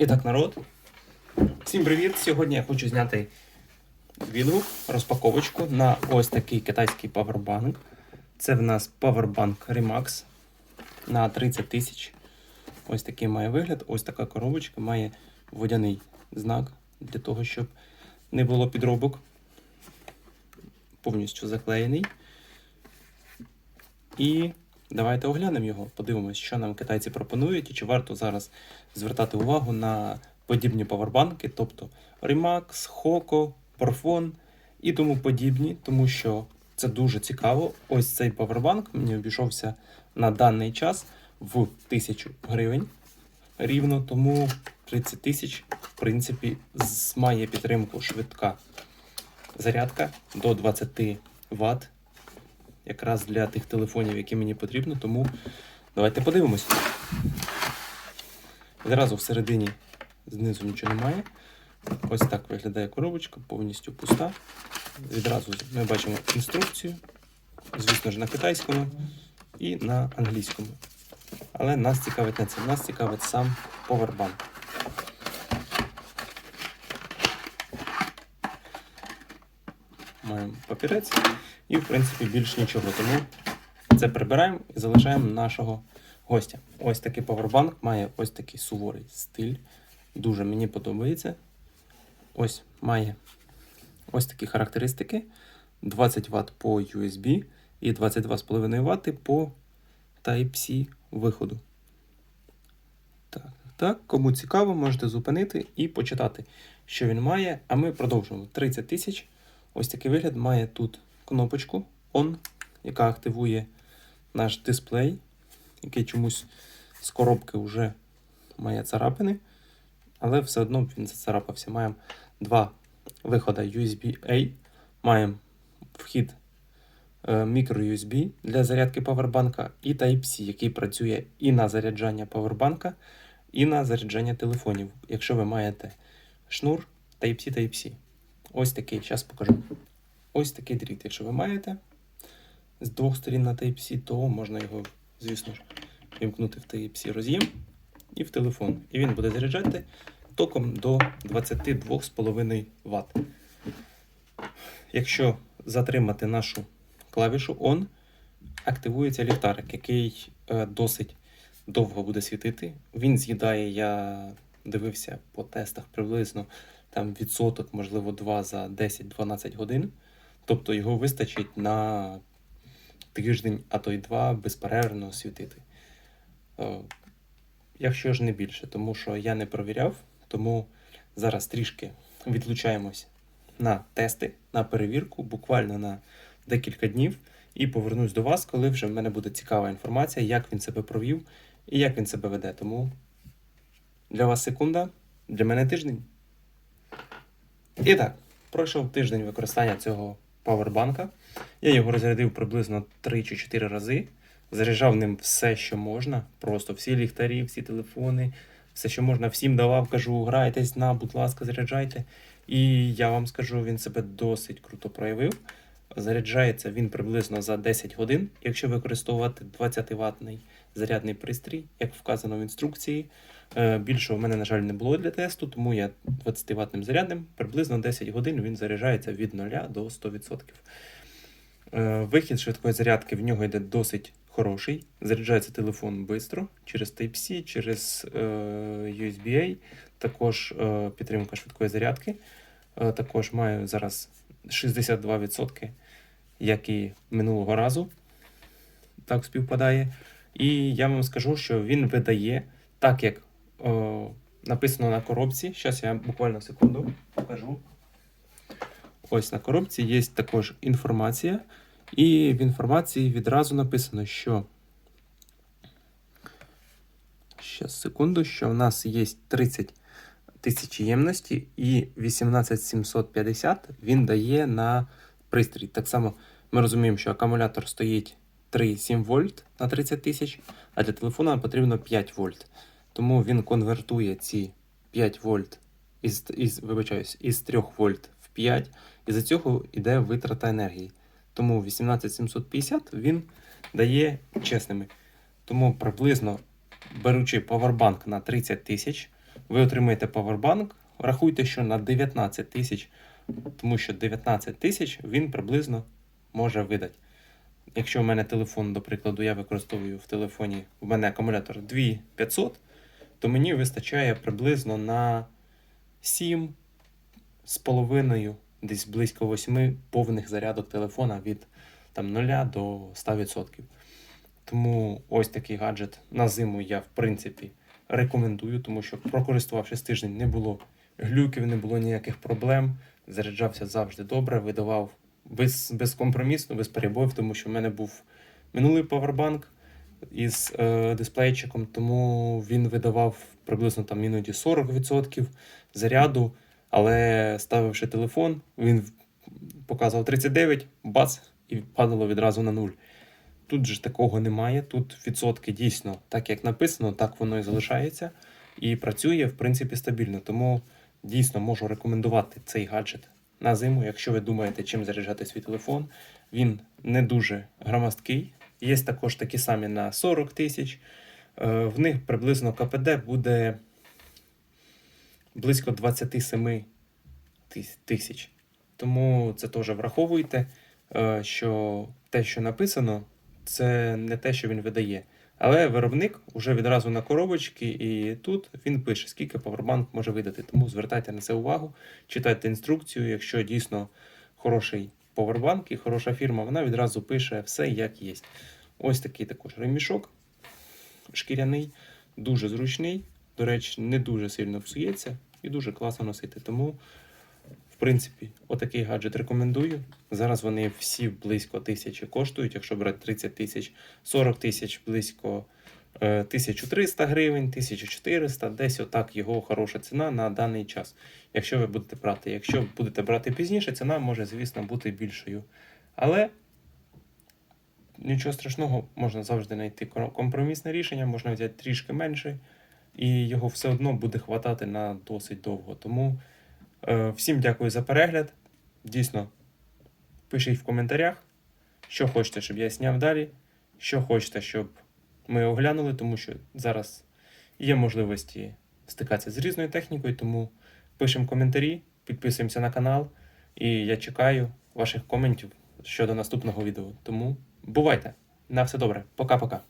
І так, народ. Всім привіт! Сьогодні я хочу зняти відгук, розпаковочку на ось такий китайський павербанк. Це в нас Powerbank Remax на 30 тисяч. Ось такий має вигляд. Ось така коробочка має водяний знак для того, щоб не було підробок. Повністю заклеєний. І давайте оглянемо його, подивимось, що нам китайці пропонують і чи варто зараз звертати увагу на подібні павербанки, тобто Remax, Hoco, Porfon і тому подібні, тому що це дуже цікаво. Ось цей павербанк мені обійшовся на даний час в 1000 гривень рівно, тому 30 тисяч, в принципі, має підтримку швидка зарядка до 20 Вт. Якраз для тих телефонів, які мені потрібно, тому давайте подивимось. Відразу всередині знизу нічого немає. Ось так виглядає коробочка, повністю пуста. Відразу ми бачимо інструкцію, звісно ж, на китайському і на англійському. Але нас цікавить не це, нас цікавить сам повербанк. Маємо папірець і, в принципі, більш нічого. Тому це прибираємо і залишаємо нашого гостя. Ось такий повербанк має ось такий суворий стиль. Дуже мені подобається. Ось має ось такі характеристики: 20 Вт по USB і 22,5 Вт по Type-C виходу. Так, так, кому цікаво, можете зупинити і почитати, що він має. А ми продовжуємо. 30 тисяч. Ось такий вигляд має тут кнопочку ON, яка активує наш дисплей, який чомусь з коробки вже має царапини, але все одно він зацарапався. Маємо два виходи USB-A, маємо вхід е, microUSB для зарядки павербанка і Type-C, який працює і на заряджання павербанка, і на заряджання телефонів, якщо ви маєте шнур Type-C Type-C. Ось такий, зараз покажу. Ось такий дріт, якщо ви маєте з двох сторін на Type-C, то можна його, звісно ж, вімкнути в Type-C роз'єм і в телефон. І він буде заряджати током до 22,5 Вт. Якщо затримати нашу клавішу ON, активується ліхтарик, який е, досить довго буде світити. Він з'їдає, я дивився по тестах приблизно там відсоток, можливо, 2 за 10-12 годин. Тобто його вистачить на тиждень, а то й два безперервно світити. Е, Якщо ж не більше, тому що я не провіряв, тому зараз трішки відлучаємось на тести, на перевірку, буквально на декілька днів, і повернусь до вас, коли вже в мене буде цікава інформація, як він себе провів і як він себе веде. Тому для вас секунда, для мене тиждень. І так, пройшов тиждень використання цього павербанка. Я його розрядив приблизно 3 чи 4 рази. Заряджав ним все, що можна. Просто всі ліхтарі, всі телефони, все, що можна, всім давав, кажу, грайтесь на, будь ласка, заряджайте. І я вам скажу, він себе досить круто проявив. Заряджається він приблизно за 10 годин. Якщо використовувати 20 ватний зарядний пристрій, як вказано в інструкції. Е, Більшого в мене, на жаль, не було для тесту, тому я 20 ватним зарядним. Приблизно 10 годин він заряджається від 0 до 100%. Е, Вихід швидкої зарядки в нього йде досить хороший. Заряджається телефон швидко через Type-C, через е, USB-A, також підтримка швидкої зарядки. Також маю зараз 62%, як і минулого разу. Так співпадає. І я вам скажу, що він видає так, як е, написано на коробці. Зараз я буквально секунду покажу. Ось на коробці є також інформація. І в інформації відразу написано, що. Щас, секунду, що в нас є 30 тисяч ємності і 18750 він дає на пристрій. Так само ми розуміємо, що акумулятор стоїть 3,7 вольт на 30 тисяч, а для телефона потрібно 5 вольт. Тому він конвертує ці 5 вольт із, із, вибачаюсь, із 3 вольт в 5, і за цього йде витрата енергії. Тому 18750 він дає чесними. Тому приблизно беручи павербанк на 30 тисяч, ви отримаєте павербанк. Рахуйте, що на 19 тисяч, тому що 19 тисяч він приблизно може видати. Якщо в мене телефон, до прикладу, я використовую в телефоні, в мене акумулятор 2500, то мені вистачає приблизно на 7 з половиною, десь близько 8 повних зарядок телефона від там, 0 до 100%. Тому ось такий гаджет на зиму я, в принципі, рекомендую, тому що прокористувавшись тиждень, не було глюків, не було ніяких проблем. Заряджався завжди добре, видавав без, безкомпромісно, без перебоїв, тому що в мене був минулий павербанк із е, дисплейчиком, тому він видавав приблизно там іноді 40% заряду, але ставивши телефон, він показував 39, бац, і падало відразу на нуль. Тут же такого немає. Тут відсотки дійсно, так як написано, так воно і залишається. І працює, в принципі, стабільно. Тому дійсно можу рекомендувати цей гаджет на зиму, якщо ви думаєте, чим заряджати свій телефон. Він не дуже громоздкий. Є також такі самі на 40 тисяч. Е, В них приблизно КПД буде близько 27 тисяч. Тому це теж враховуйте, е, що те, що написано, це не те, що він видає. Але виробник вже відразу на коробочці, і тут він пише, скільки павербанк може видати. Тому звертайте на це увагу, читайте інструкцію. Якщо дійсно хороший павербанк і хороша фірма, вона відразу пише все як є. Ось такий також ремішок шкіряний, дуже зручний. До речі, не дуже сильно псується і дуже класно носити. Тому, принципі, отакий гаджет рекомендую. Зараз вони всі близько тисячі коштують. Якщо брати 30 тисяч, 40 тисяч близько е, 1300 гривень, 1400, десь отак його хороша ціна на даний час. Якщо ви будете брати. Якщо будете брати пізніше, ціна може, звісно, бути більшою. Але нічого страшного, можна завжди знайти компромісне рішення, можна взяти трішки менше, і його все одно буде хватати на досить довго. Тому е, всім дякую за перегляд. Дійсно, пишіть в коментарях, що хочете, щоб я зняв далі, що хочете, щоб ми оглянули, тому що зараз є можливості стикатися з різною технікою, тому пишемо коментарі, підписуємося на канал, і я чекаю ваших коментів щодо наступного відео. Тому бувайте! На все добре, пока-пока.